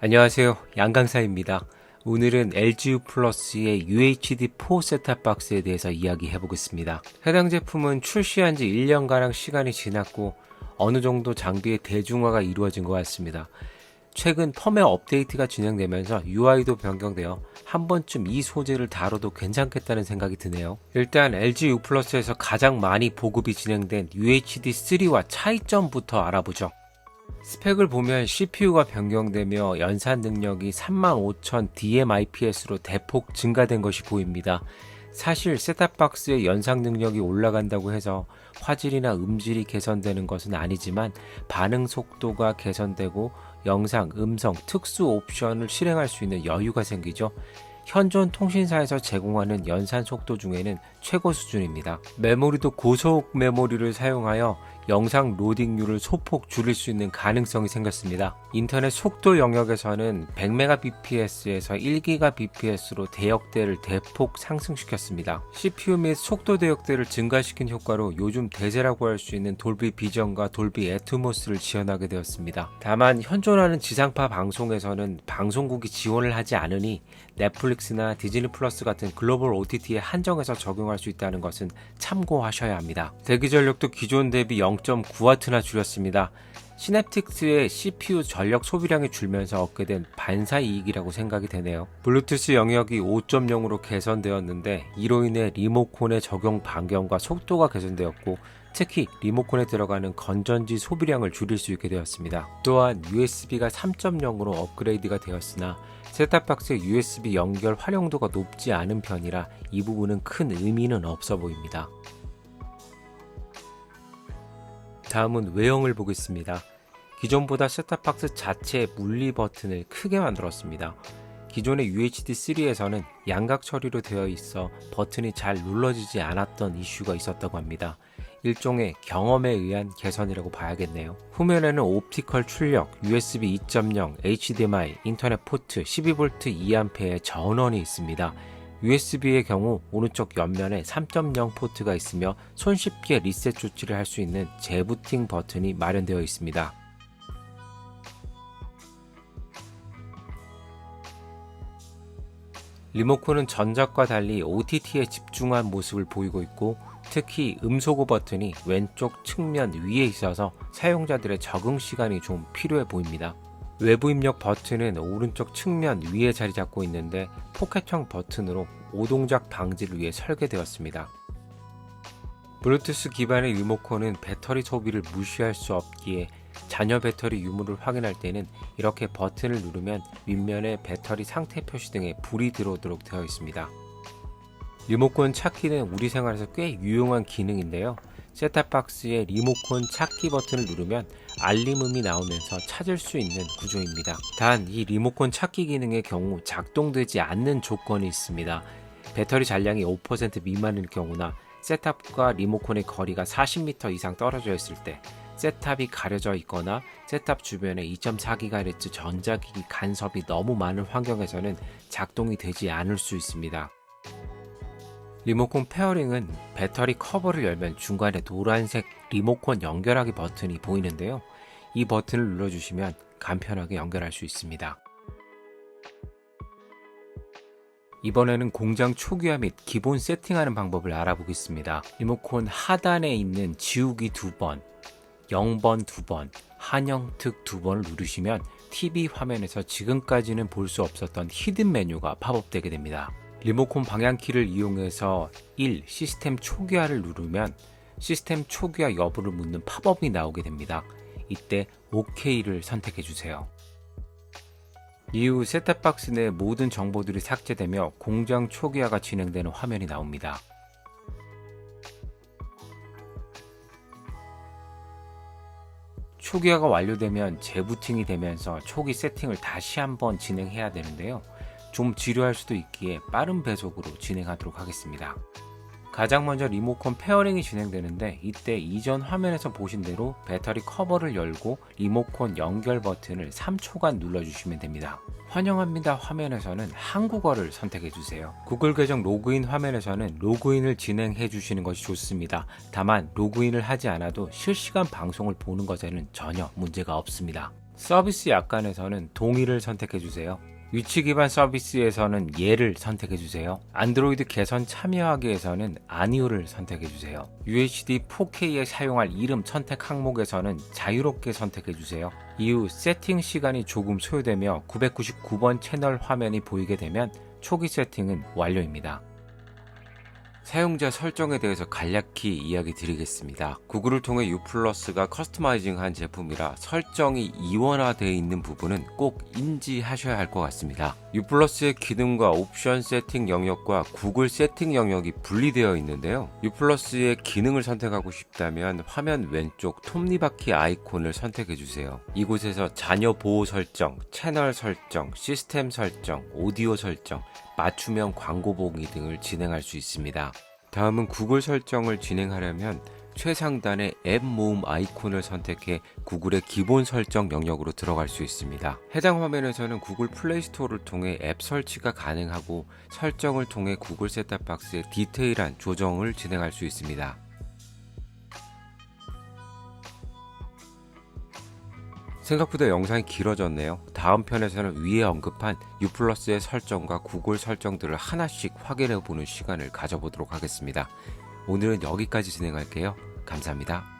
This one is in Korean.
안녕하세요. 양강사입니다. 오늘은 LGU 플러스의 UHD4 셋탑 박스에 대해서 이야기해 보겠습니다. 해당 제품은 출시한 지 1년가량 시간이 지났고 어느 정도 장비의 대중화가 이루어진 것 같습니다. 최근 펌웨어 업데이트가 진행되면서 UI도 변경되어 한 번쯤 이 소재를 다뤄도 괜찮겠다는 생각이 드네요. 일단 LG U 플러스에서 가장 많이 보급이 진행된 UHD3와 차이점부터 알아보죠. 스펙을 보면 CPU가 변경되며 연산 능력이 35,000 DMIPS로 대폭 증가된 것이 보입니다. 사실 셋탑박스의 연상 능력이 올라간다고 해서 화질이나 음질이 개선되는 것은 아니지만 반응 속도가 개선되고 영상, 음성, 특수 옵션을 실행할 수 있는 여유가 생기죠. 현존 통신사에서 제공하는 연산 속도 중에는 최고 수준입니다. 메모리도 고속 메모리를 사용하여 영상 로딩률을 소폭 줄일 수 있는 가능성이 생겼습니다. 인터넷 속도 영역에서는 100mbps에서 1gbps로 대역대를 대폭 상승시켰습니다. CPU 및 속도 대역대를 증가시킨 효과로 요즘 대세라고 할 수 있는 돌비 비전과 돌비 애트모스를 지원하게 되었습니다. 다만 현존하는 지상파 방송에서는 방송국이 지원을 하지 않으니 넷플릭스나 디즈니 플러스 같은 글로벌 OTT에 한정해서 적용할 수 있다는 것은 참고하셔야 합니다. 대기 전력도 기존 대비 0.9W나 줄였습니다. 시냅틱스의 CPU 전력 소비량이 줄면서 얻게 된 반사 이익이라고 생각이 되네요. 블루투스 영역이 5.0으로 개선되었는데 이로 인해 리모콘의 적용 반경과 속도가 개선되었고 특히 리모콘에 들어가는 건전지 소비량을 줄일 수 있게 되었습니다. 또한 USB가 3.0으로 업그레이드가 되었으나 셋탑박스의 USB 연결 활용도가 높지 않은 편이라 이 부분은 큰 의미는 없어 보입니다. 다음은 외형을 보겠습니다. 기존보다 셋탑박스 자체의 물리 버튼을 크게 만들었습니다. 기존의 UHD3에서는 양각 처리로 되어 있어 버튼이 잘 눌러지지 않았던 이슈가 있었다고 합니다. 일종의 경험에 의한 개선이라고 봐야겠네요. 후면에는 옵티컬 출력, USB 2.0, HDMI, 인터넷 포트, 12V 2A의 전원이 있습니다. USB의 경우 오른쪽 옆면에 3.0 포트가 있으며 손쉽게 리셋 조치를 할 수 있는 재부팅 버튼이 마련되어 있습니다. 리모컨은 전작과 달리 OTT에 집중한 모습을 보이고 있고 특히 음소거 버튼이 왼쪽 측면 위에 있어서 사용자들의 적응 시간이 좀 필요해 보입니다. 외부 입력 버튼은 오른쪽 측면 위에 자리 잡고 있는데 포켓형 버튼으로 오동작 방지를 위해 설계되었습니다. 블루투스 기반의 리모컨은 배터리 소비를 무시할 수 없기에 잔여 배터리 유무를 확인할 때는 이렇게 버튼을 누르면 윗면에 배터리 상태 표시 등에 불이 들어오도록 되어 있습니다. 리모컨 찾기는 우리 생활에서 꽤 유용한 기능인데요. 셋탑박스의 리모컨 찾기 버튼을 누르면 알림음이 나오면서 찾을 수 있는 구조입니다. 단 이 리모컨 찾기 기능의 경우 작동되지 않는 조건이 있습니다. 배터리 잔량이 5% 미만일 경우나 셋탑과 리모컨의 거리가 40m 이상 떨어져 있을 때 셋탑이 가려져 있거나 셋탑 주변에 2.4GHz 전자기기 간섭이 너무 많은 환경에서는 작동이 되지 않을 수 있습니다. 리모컨 페어링은 배터리 커버를 열면 중간에 노란색 리모컨 연결하기 버튼이 보이는데요. 이 버튼을 눌러주시면 간편하게 연결할 수 있습니다. 이번에는 공장 초기화 및 기본 세팅하는 방법을 알아보겠습니다. 리모컨 하단에 있는 지우기 두 번, 0번 두 번, 한영특 두 번을 누르시면 TV 화면에서 지금까지는 볼 수 없었던 히든 메뉴가 팝업되게 됩니다. 리모컨 방향키를 이용해서 1. 시스템 초기화를 누르면 시스템 초기화 여부를 묻는 팝업이 나오게 됩니다. 이때 OK를 선택해 주세요. 이후 셋탑박스 내 모든 정보들이 삭제되며 공장 초기화가 진행되는 화면이 나옵니다. 초기화가 완료되면 재부팅이 되면서 초기 세팅을 다시 한번 진행해야 되는데요. 좀 지루할 수도 있기에 빠른 배속으로 진행하도록 하겠습니다. 가장 먼저 리모컨 페어링이 진행되는데 이때 이전 화면에서 보신 대로 배터리 커버를 열고 리모컨 연결 버튼을 3초간 눌러주시면 됩니다. 환영합니다 화면에서는 한국어를 선택해 주세요. 구글 계정 로그인 화면에서는 로그인을 진행해 주시는 것이 좋습니다. 다만 로그인을 하지 않아도 실시간 방송을 보는 것에는 전혀 문제가 없습니다. 서비스 약관에서는 동의를 선택해 주세요. 위치 기반 서비스에서는 예를 선택해 주세요. 안드로이드 개선 참여하기에서는 아니오를 선택해 주세요. UHD 4K에 사용할 이름 선택 항목에서는 자유롭게 선택해 주세요. 이후 세팅 시간이 조금 소요되며 999번 채널 화면이 보이게 되면 초기 세팅은 완료입니다. 사용자 설정에 대해서 간략히 이야기 드리겠습니다. 구글을 통해 U+가 커스터마이징한 제품이라 설정이 이원화되어 있는 부분은 꼭 인지하셔야 할 것 같습니다. U+의 기능과 옵션 세팅 영역과 구글 세팅 영역이 분리되어 있는데요. U+의 기능을 선택하고 싶다면 화면 왼쪽 톱니바퀴 아이콘을 선택해 주세요. 이곳에서 자녀 보호 설정, 채널 설정, 시스템 설정, 오디오 설정, 맞춤형 광고 보기 등을 진행할 수 있습니다. 다음은 구글 설정을 진행하려면 최상단의 앱 모음 아이콘을 선택해 구글의 기본 설정 영역으로 들어갈 수 있습니다. 해당 화면에서는 구글 플레이 스토어를 통해 앱 설치가 가능하고 설정을 통해 구글 셋탑박스의 디테일한 조정을 진행할 수 있습니다. 생각보다 영상이 길어졌네요. 다음 편에서는 위에 언급한 U+의 설정과 구글 설정들을 하나씩 확인해 보는 시간을 가져보도록 하겠습니다. 오늘은 여기까지 진행할게요. 감사합니다.